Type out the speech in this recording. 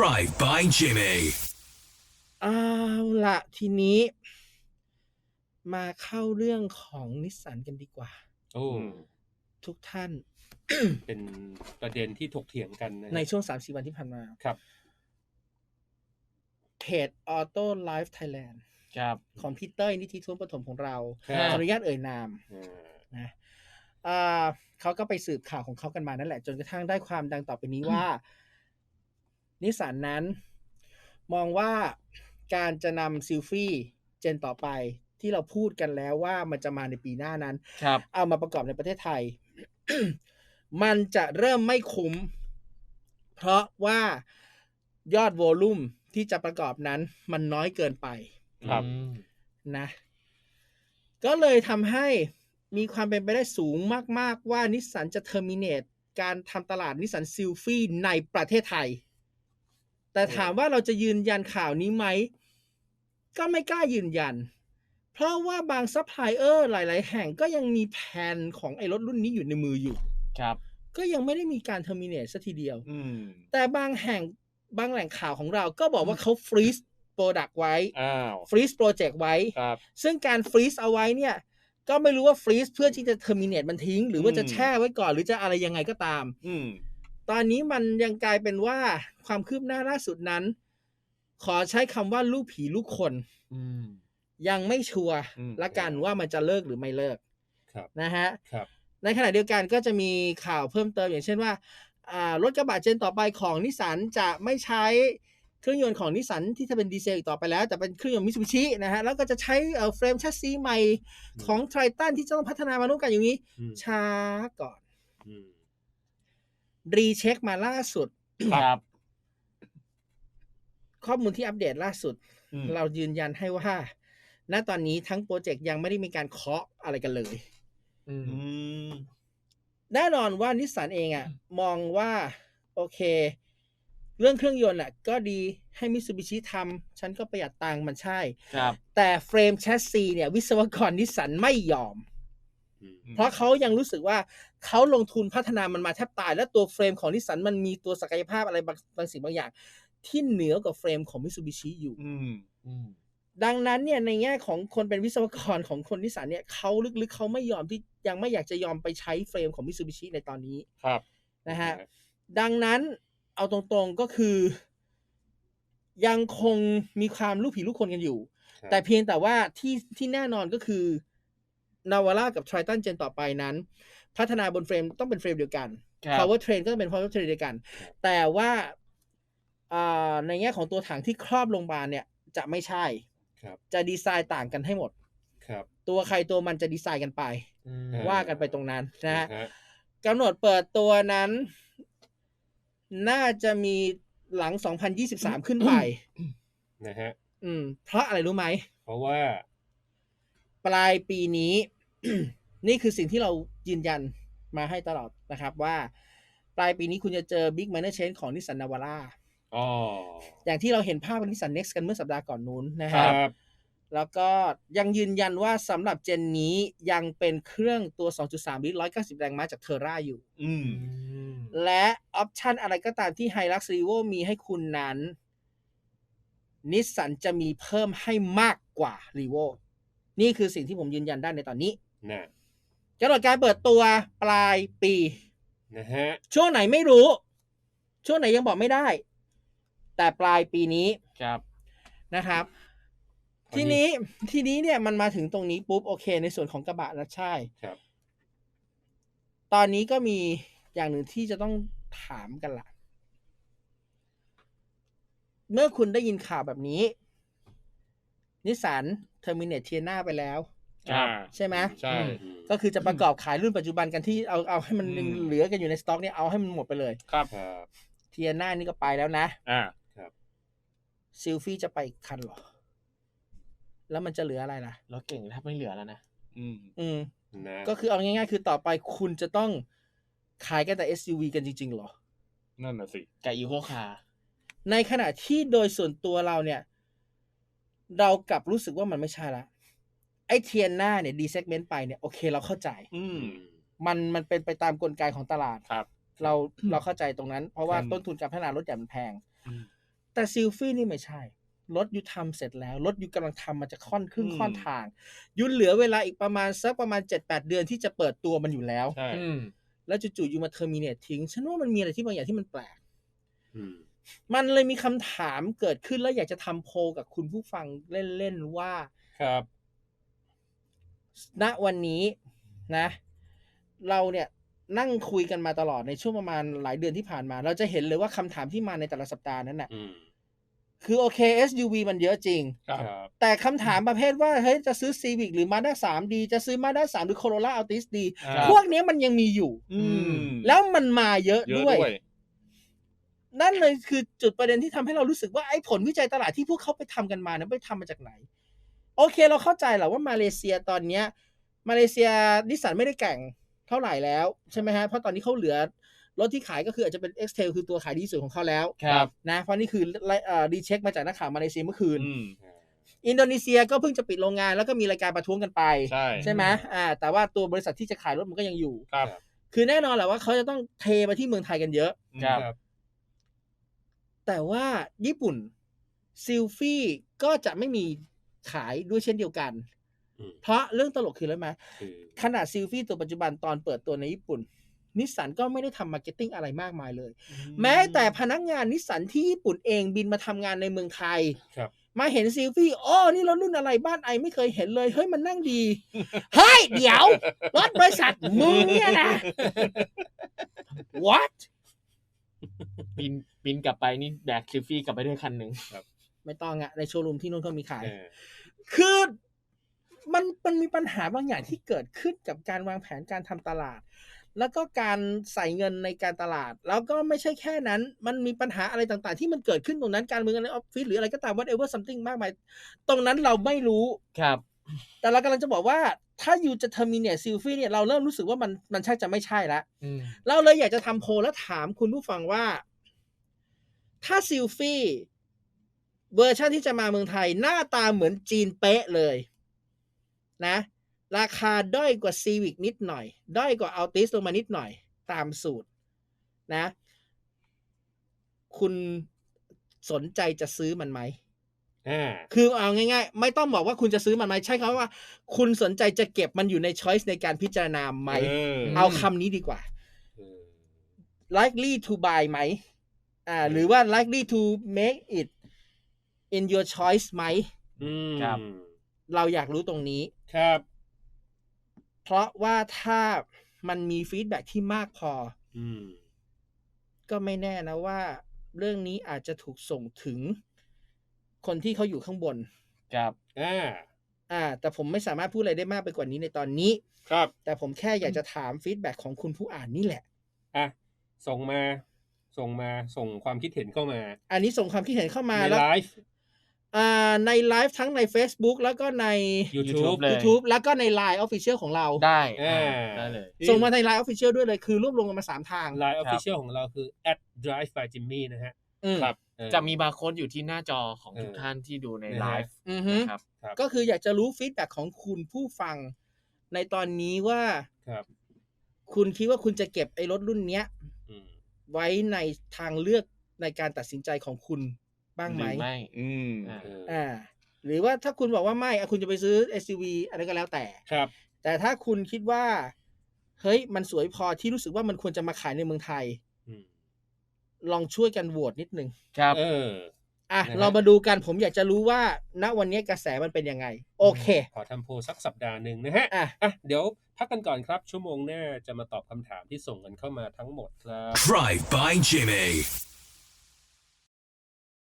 Drive by Jimmy. เอาละทีนี้ มาเข้าเรื่องของนิสสันกันดีกว่า โอ้ทุกท่าน เป็นประเด็นที่ถกเถียงกันนะในช่วงสามสี่วันที่ผ่านมาครับเพจ Auto Life Thailand ครับของพีเตอร์นิธิทุนปฐมของเราครัขบออนุญาตเอ่ยนามอ่านะอ่าเขาก็ไปสืบข่าวของเขากันมานั่นแหละ จนกระทั่งได้ความดังต่อไปนี้ว่า นิสสันนั้น มองว่าการจะนำซิลฟี่เจนต่อไปที่เราพูดกันแล้วว่ามันจะมาในปีหน้านั้นครับเอามาประกอบในประเทศไทย มันจะเริ่มไม่คุ้ม เพราะว่ายอดโวลูมที่จะประกอบนั้น มันน้อยเกินไป ครับอืมนะ ก็เลยทำให้มีความเป็นไปได้สูงมาก ๆ ว่านิสสันจะเทอร์มินเนตการทำตลาดนิสสันซิลฟี่ในประเทศไทย แต่ถามว่าเราจะยืนยันข่าวนี้ไหม ก็ไม่กล้ายืนยัน เพราะว่าบางซัพพลายเออร์หลาย ๆ แห่งก็ยังมีแผนของไอ้รถรุ่นนี้อยู่ในมืออยู่ ครับ ก็ยังไม่ได้มีการเทอร์มินเนตสัทีเดียวอืมแต่บางแห่งบางแหล่งข่าวของเราก็บอกว่าเขาฟรีซโปรดักต์ไว้อ้าวฟรีซโปรเจกต์ไว้ครับซึ่งการฟรีซเอาไว้เนี่ย ก็ไม่รู้ว่าฟรีซเพื่อที่จะเทอร์มินเนตมันทิ้ง หรือว่าจะอืมแช่ไว้ก่อนหรือจะอะไรยังไงก็ตาม อืม ตอนนี้มันยังกลายเป็นว่าความคืบหน้าล่าสุดนั้น ขอใช้คำว่าลูกผีลูกคนอืมยังไม่ชัวร์อืมละกันว่ามันจะเลิกหรือไม่เลิกครับนะฮะครับในขณะเดียวกันก็จะมีข่าวเพิ่มเติมอย่างเช่นว่าอ่ารถกระบะเจนต่อไปของนิสสันจะไม่ใช้เครื่องยนต์ของนิสสันที่จะเป็นดีเซลอีกต่อไปแล้ว แต่เป็นเครื่องยนต์มิตซูบิชินะฮะแล้วก็จะใช้เอ่อเฟรมแชสซีใหม่ของไททันที่จะต้องพัฒนามาร่วมกันอย่างนี้อืมช้าก่อนอืม รีเช็คมาล่าสุด ครับ ข้อมูลที่อัปเดตล่าสุด อืม เรายืนยันให้ว่าณตอนนี้ทั้งโปรเจกต์ยังไม่ได้มีการเคาะอะไรกันเลย อืม อืม แน่นอนว่านิสสันเองอะ่ะ มองว่า โอเค เรื่องเครื่องยนต์อะ ก็ดีให้มิ t ซูบิชิทำฉันก็ประหยัดตังค์มันใช่ ครับ แต่เฟรมแชสซีเนี่ย วิศวกรนิสสันไม่ยอมอืม เพราะเขายังรู้สึกว่าเขาลงทุนพัฒนามันมาแทบตาย และตัวเฟรมของนิสสันมันมีตัวศักยภาพอะไรบางบางสิ่งบางอย่าง ที่เหนือกว่าเฟรมของมิ t ซูบิชิอยู่อืมอืมดังนั้นเนี่ยในแง่ของคนเป็นวิศวกรของคนนิสสันเนี่ยเขาลึกๆเขาไม่ยอมที่ยังไม่อยากจะยอมไปใช้เฟรมของมิ t ซูบิชิในตอนนี้ครับนะฮะดังนั้นเอาตรงๆก็คือ ยังคงมีความลูกผีลูกคนกันอยู่ครับแต่เพียงแต่ว่าที่ที่แน่นอนก็คือ นาวาร่ากับ Triton Gen ต่อไปนั้น พัฒนาบนเฟรมต้องเป็นเฟรมเดียวกันครับ power train ก็ต้องเป็น power train เดียวกัน แต่ว่าอ่าในแง่ของตัวถังที่ครอบลงมาเนี่ยจะไม่ใช่ครับจะดีไซน์ต่างกันให้หมดครับตัวใครตัวมันจะดีไซน์กันไปอืมอ่ว่ากันไปตรงนั้นนะฮะฮะกำหนดเปิดตัวนั้น น่าจะมีหลัง 2023 ขึ้นไปนะฮะอืมเพราะอะไรรู้ไหม เพราะว่า ปลายปีนี้ นี่คือสิ่งที่เรายืนยันมาให้ตลอดนะครับว่า ปลายปีนี้คุณจะเจอ Big Minor Change ของนิสสันนาวาร่าอ๋ออย่างที่เราเห็นภาพนิสสัน Next กันเมื่อสัปดาห์ก่อนนู้นนะคครัรับบแล้วก็ยังยืนยันว่าสำหรับเจนนี้ยังเป็นเครื่องตัว 2.3 ลิตร 190 แรงม้าจากเทอร่าอยู่อืมอืมและออปชันอะไรก็ตามที่ Hilux Revo มีให้คุณนั้น นิสสันจะมีเพิ่มให้มากกว่า Revo นี่คือสิ่งที่ผมยืนยันได้ในตอนนี้ นะกำหนดการเปิดตัวปลายปีนะฮะช่วงไหนไม่รู้ ช่วงไหนยังบอกไม่ได้ แต่ปลายปีนี้ครับนะครับวันนี้ทีนี้ทีนี้เนี่ยมันมาถึงตรงนี้ปุ๊บโอเค ในส่วนของกระบะนะใช่ครับ ตอนนี้ก็มีอย่างหนึ่งที่จะต้องถามกันละเมื่อคุณได้ยินข่าวแบบนี้นิสสันเทอร์มินเนตเทียนาไปแล้วครับ ใช่ไหมใช่อืมก็คือจะประกอบขายรุ่นปัจจุบันกันที่เอาเอาให้มันอืมเหลือกันอยู่ในสต็อกเนี่ยเอาให้มันหมดไปเลย ครับครับเทียนานี่ก็ไปแล้วนะ อ่าซิลฟี่จะไปอีกคันเหรอ แล้วมันจะเหลืออะไรล่ะรถเก่งแทบไม่เหลือแล้วนะอืม อืมนะก็คือเอาง่ายๆ คือต่อไปคุณจะต้องขายกันแต่ SUV กันจริงๆเหรอ นั่นน่ะสิกับอีโคคาร์ในขณะที่โดยส่วนตัวเราเนี่ย เรากลับรู้สึกว่ามันไม่ใช่ละ ไอ้เทียนหน้าเนี่ยดีเซกเมนต์ไปเนี่ยโอเคเราเข้าใจ อืม มันมันเป็นไปตามกลไกของตลาดครับ เราเราเข้าใจตรงนั้น เพราะว่าครับต้นทุนการพัฒนารถใหญ่มันแพง อืม แต่ซิลฟี่นี่ไม่ใช่ รถยูทำเสร็จแล้ว รถยูกำลังทำมาจะค่อนครึ่งอืม ค่อนทางยูเหลือเวลาอีกประมาณสักประมาณ 7-8 เดือนที่จะเปิดตัวมันอยู่แล้ว ใช่ อืม แล้วจู่ๆยูมาเทอร์มินเนตทิ้ง ฉันว่ามันมีอะไรที่บางอย่างที่มันแปลก อืม มันเลยมีคำถามเกิดขึ้นแล้วอยากจะทำโพลกับคุณผู้ฟังเล่นๆว่า ครับ ณวันนี้นะ เราเนี่ยนั่งคุยกันมาตลอดในช่วงประมาณหลายเดือนที่ผ่านมา เราจะเห็นเลยว่าคำถามที่มาในแต่ละสัปดาห์นั้นน่ะอืมคือโอเค SUV มันเยอะจริงครับแต่คำถามประเภทว่า เฮ้ย จะซื้อ Civic หรือ Mazda 3ดี จะซื้อ Mazda 3 หรือ Corolla Altis ดีครับพวกเนี้ยมันยังมีอยู่อืมแล้วมันมาเยอะเยอะด้วยด้วย นั่นเลยคือจุดประเด็นที่ทำให้เรารู้สึกว่าไอ้ผลวิจัยตลาดที่พวกเขาไปทำกันมานั้นไปทำมาจากไหน โอเคเราเข้าใจแหละว่ามาเลเซียตอนเนี้ย มาเลเซียนิสสันไม่ได้แข่งเท่าไหร่แล้วใช่ไหมฮะเพราะตอนนี้เขาเหลือรถที่ขายก็คืออาจจะเป็น x t a i l คือตัวขายดีที่สุดของเขาแล้วครับนะเพราะนี่คือไล่เอ่อรีเช็คมาจากนักข่าวมาเลเซียเมื่อคืนอืมอินโดนีเซียก็เพิ่งจะปิดโรงงานแล้วก็มีรายการประท้วงกันไป ใช่ใช่ไหมอ่าแต่ว่าตัวบริษัทที่จะขายรถมันก็ยังอยู่ครับ คือแน่นอนแหละว่าเขาจะต้องเทมาที่เมืองไทยกันเยอะครับครับแต่ว่าญี่ปุ่นซิลฟี่ก็จะไม่มี ขายด้วยเช่นเดียวกันอืมเพราะเรื่องตลกคืออะไรไหมคือขนาดซิลฟี่ตัวปัจจุบันตอนเปิดตัวในญี่ปุ่น นิสสันก็ไม่ได้ทำมาร์เก็ตติ้งอะไรมากมายเลย แม้แต่พนักงานนิสสันที่ญี่ปุ่นเองบินมาทำงานในเมืองไทยครับมาเห็นซิลฟี่อ๋อนี่รถรุ่นอะไรบ้านไอไม่เคยเห็นเลย เฮ้ยมันนั่งดี เฮ้ย เดี๋ยว รถบริษัทมึงเนี่ยนะ what บินบินกลับไปนี่แบกซิลฟี่กลับไปด้วยคันหนึ่ง ไม่ต้องอะในโชว์รูมที่นู่นก็มีขายเออคือมันมันมีปัญหาบางอย่างที่เกิดขึ้นกับการวางแผนการทำตลาด แล้วก็การใส่เงินในการตลาด แล้วก็ไม่ใช่แค่นั้น มันมีปัญหาอะไรต่างๆ ที่มันเกิดขึ้นตรงนั้นการเมืองในออฟฟิศหรืออะไรก็ตาม whatever something มากมาย ตรงนั้นเราไม่รู้ครับ แต่เรากำลังจะบอกว่าถ้าอยู่จะ terminate s i l f i เนี่ยเราเริ่มรู้สึกว่ามันมันชักจะไม่ใช่แล้วอืมเราเลยอยากจะทำโพลแล้วถามคุณผู้ฟังว่า ถ้าซิลฟี่ เวอร์ชันที่จะมาเมืองไทยหน้าตาเหมือนจีนเป๊ะเลยนะ ราคาด้อยกว่าซีวิกนิดหน่อย ด้อยกว่าอัลติสลงมานิดหน่อย ตามสูตรนะ คุณสนใจจะซื้อมันไหมอ่าคือเอาง่ายๆ ไม่ต้องบอกว่าคุณจะซื้อมันไหมใช่คำว่า คุณสนใจจะเก็บมันอยู่ในช้อยส์ในการพิจารณาไหม เออเอาคำนี้ดีกว่าเออ likely to buy ไหม อ่า หรือว่า likely to make it in your choice ไหมอืมครับ เราอยากรู้ตรงนี้ครับ เพราะว่าถ้ามันมีฟีดแบ็ที่มากพออืมก็ไม่แน่นะว่า เรื่องนี้อาจจะถูกส่งถึง คนที่เขาอยู่ข้างบน ครับอ่าอ่า แต่ผมไม่สามารถพูดอะไรได้มากไปกว่านี้ในตอนนี้ ครับ แต่ผมแค่อยากจะถามฟีดแบ็ของคุณผู้อ่านนี่แหละอะส่งมาส่งมาส่งความคิดเห็นเข้ามา อันนี้ส่งความคิดเห็นเข้ามาในแล้วไลฟ์อ่า ในไลฟ์ทั้งใน Facebook แล้วก็ใน YouTube เลย YouTube แล้วก็ใน Line Official ของเรา ได้อ่าได้เลย ส่งมาใน Line Official ด้วยเลยคือรวบรวมกันมาสามทางไลน์ออฟฟิเชียลของเราคือ at drive by Jimmy นะฮะอืมครับเออ จะมีบาร์โค้ดอยู่ที่หน้าจอของทุกเออท่านที่ดูในนะฮะ ไลฟ์อือฮึนะครับ ครับก็คืออยากจะรู้ฟีดแบ็ของคุณผู้ฟัง ในตอนนี้ว่าครับคุณคิดว่าคุณจะเก็บไอ้รถรุ่นเนี้ย อืมไว้ในทางเลือกในการตัดสินใจของคุณ บ้างหไหมรือไม่ อืมอ่าเอออ่า หรือว่าถ้าคุณบอกว่าไม่อะคุณจะไปซื้อ SUV อะไรก็แล้วแต่ครับ แต่ถ้าคุณคิดว่า เฮ้ยมันสวยพอที่รู้สึกว่ามันควรจะมาขายในเมืองไทยอืมลองช่วยกันโหวตนิดนึงครับเอออะนะฮะเรามาดูกันผมอยากจะรู้ว่า ณวันนี้กระแสมันเป็นยังไง โอเค ขอทำโพลสักสัปดาห์หนึ่งนะฮะอะอะเดี๋ยวพักกันก่อนครับ ชั่วโมงหน้าจะมาตอบคำถามที่ส่งกันเข้ามาทั้งหมดครับ Drive by Jimmy.